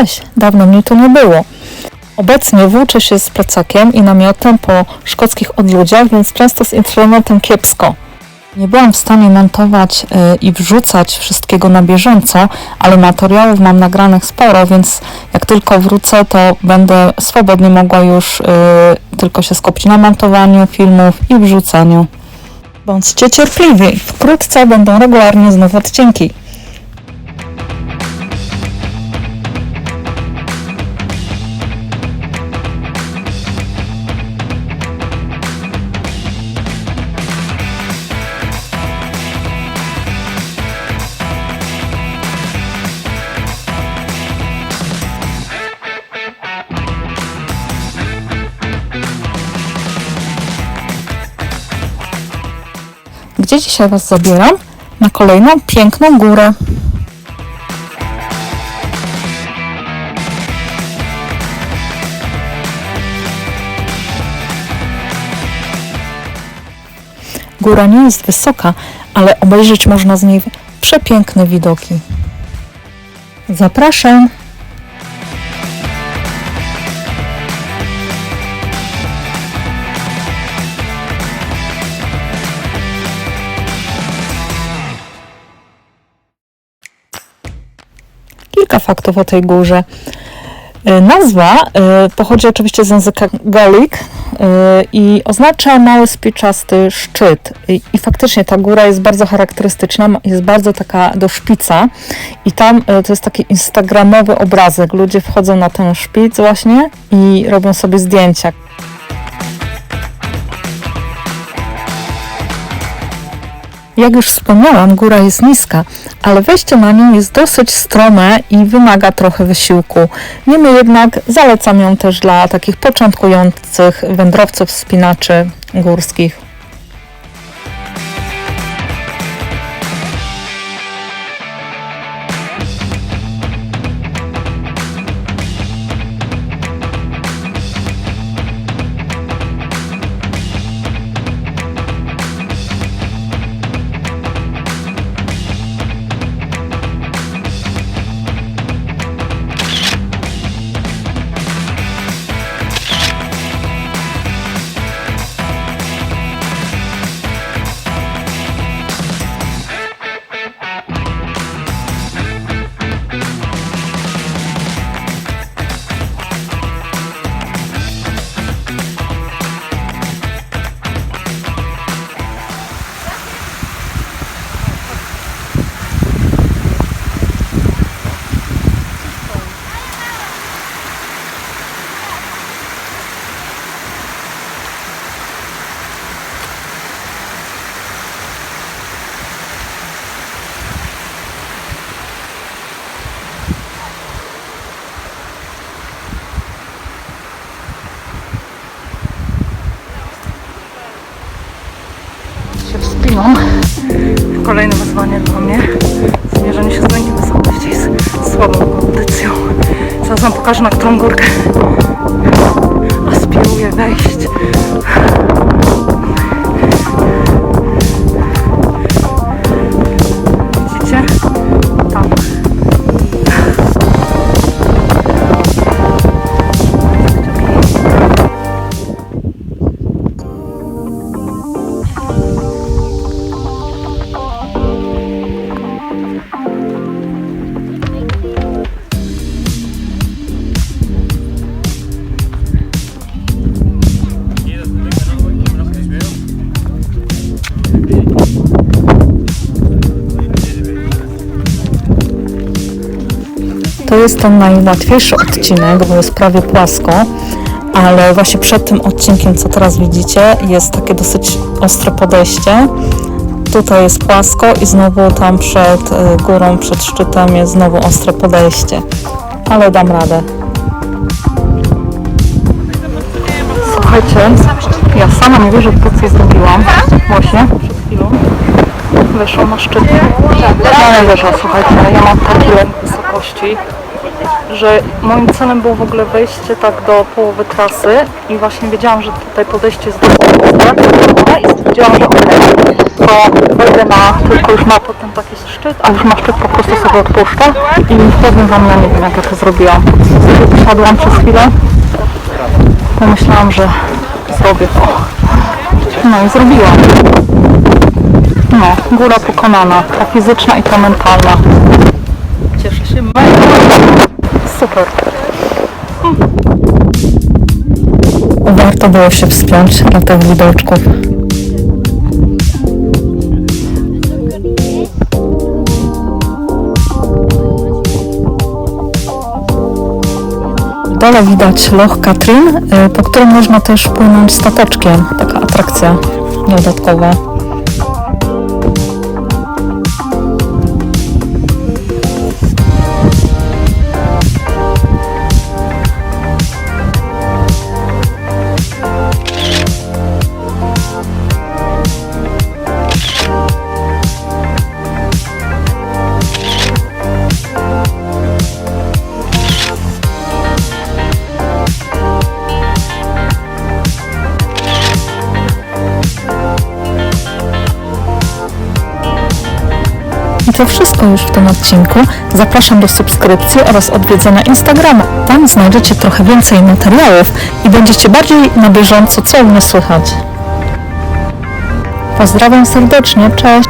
Cześć, dawno mnie tu nie było. Obecnie włóczę się z plecakiem i namiotem po szkockich odludziach, więc często z internetem kiepsko. Nie byłam w stanie montować y, i wrzucać wszystkiego na bieżąco, ale materiałów mam nagranych sporo, więc jak tylko wrócę, to będę swobodnie mogła już y, tylko się skupić na montowaniu filmów i wrzucaniu. Bądźcie cierpliwi, wkrótce będą regularnie znów odcinki. Gdzie dzisiaj Was zabieram? Na kolejną piękną górę. Góra nie jest wysoka, ale obejrzeć można z niej przepiękne widoki. Zapraszam! Kilka faktów o tej górze. E, Nazwa e, pochodzi oczywiście z języka Gaelic e, i oznacza mały spiczasty szczyt. I, faktycznie ta góra jest bardzo charakterystyczna, jest bardzo taka do szpica i tam to jest taki instagramowy obrazek. Ludzie wchodzą na ten szpic właśnie i robią sobie zdjęcia. Jak już wspomniałam, góra jest niska, ale wejście na nią jest dosyć strome i wymaga trochę wysiłku. Niemniej jednak zalecam ją też dla takich początkujących wędrowców, wspinaczy górskich. Wspinam. Kolejne wyzwanie dla mnie. Zmierzenie się z lękiem wysokości jest słabą kondycją. Zaraz wam pokażę na którą górkę aspiruję wejść. To jest ten najłatwiejszy odcinek, bo jest prawie płasko, ale właśnie przed tym odcinkiem, co teraz widzicie, jest takie dosyć ostre podejście. Tutaj jest płasko i znowu tam przed y, górą, przed szczytem jest znowu ostre podejście. Ale dam radę. Słuchajcie, ja sama nie wierzę to, co zrobiłam. Właśnie, przed chwilą. Weszłam na szczyt. Ja nie wierzę, słuchajcie, ja mam taki lęk wysokości. Że moim celem było w ogóle wejście tak do połowy trasy i właśnie wiedziałam, że tutaj podejście jest dość proste i stwierdziłam, że okej, to wejdę na, tylko już ma potem taki szczyt, a już na szczyt po prostu sobie odpuszczę i powiem wam, ja nie wiem jak ja to zrobiłam. Usiadłam przez chwilę, pomyślałam, że zrobię to. No i zrobiłam. No, góra pokonana, ta fizyczna i ta mentalna. Cieszę się mega. Super. Warto było się wspiąć na tych widoczków. W dole widać Loch Katrin, y, po którym można też płynąć stateczkiem. Taka atrakcja dodatkowa. To wszystko już w tym odcinku. Zapraszam do subskrypcji oraz odwiedzenia Instagrama. Tam znajdziecie trochę więcej materiałów i będziecie bardziej na bieżąco, co u mnie słychać. Pozdrawiam serdecznie, cześć!